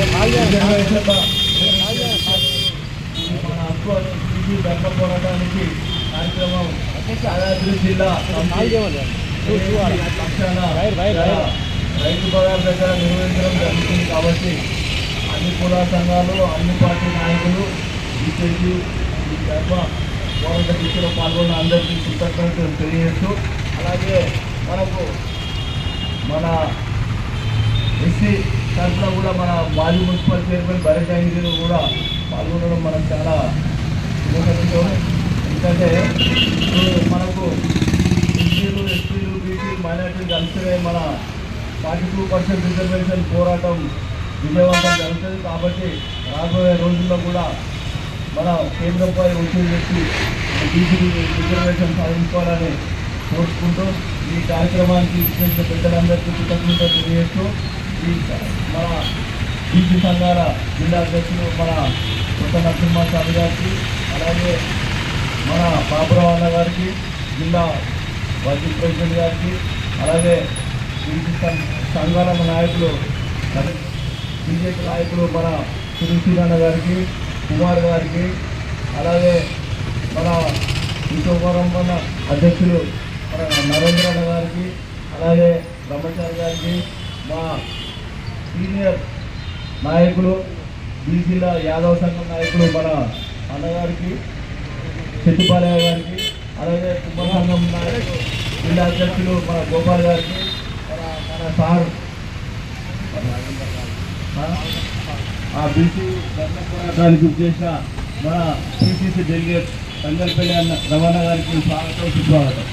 రిజర్వేషన్ల మన హక్కు అని బీసీ పోరాటానికి కార్యక్రమం యాదాద్రి జిల్లా రైతు పదార్థ దగ్గర నిర్వహించడం జరుగుతుంది కాబట్టి అన్ని కులా సంఘాలు అన్ని పార్టీ నాయకులు బీజేపీ ఈ ధర్మ పోరాట దీక్షలో పాల్గొన్న అందరికీ కృతజ్ఞతలు తెలియజేస్తూ అలాగే మనకు మన ఎస్సీ తరఫున కూడా మన మాజీ మున్సిపల్ చైర్మన్ భరత్ ఐంజీలు కూడా పాల్గొనడం మనకు చాలా ఎందుకంటే ఇప్పుడు మనకు ఎస్సీలు ఎస్టీలు బీసీలు మైనార్టీలు కలిసినే మన ఫార్టీ టూ పర్సెంట్ రిజర్వేషన్ పోరాటం విజయవంతం జరుగుతుంది. కాబట్టి రాబోయే రోజుల్లో కూడా మన కేంద్రంపై ఒత్తిడి చేసి బీసీ రిజర్వేషన్ సాధించుకోవాలని కోరుకుంటూ ఈ కార్యక్రమానికి ఇచ్చిన పెద్దలందరికీ కృతజ్ఞత తెలియజేస్తూ మన బీసీ సంఘాల జిల్లా అధ్యక్షులు మన కొత్త నరసింహస్వామి గారికి అలాగే మన బాబురావు అన్న గారికి జిల్లా వైస్ ప్రెసిడెంట్ గారికి అలాగే బీసీ సంఘాల నాయకులు బీజేపీ నాయకులు మన సునీల్ గారికి కుమార్ గారికి అలాగే మన విశ్వపురం మన అధ్యక్షులు మన నరేంద్ర అన్న గారికి అలాగే బ్రహ్మచారి గారికి మా సీనియర్ నాయకులు బీసీల యాదవ సంఘం నాయకులు మన అన్నగారికి చెట్టుపాలయ్య గారికి అలాగే కుమార సంఘం నాయకులు జిల్లా అధ్యక్షులు మన గోపాల్ గారికి మన మన సార్ ఆ బీసీ ధర్మ పోరాటానికి చేసిన మన పిసిసి డెలిగేట్ సంగల్పల్లి అన్న రమణ గారికి స్వాగతం సుస్వాగతం.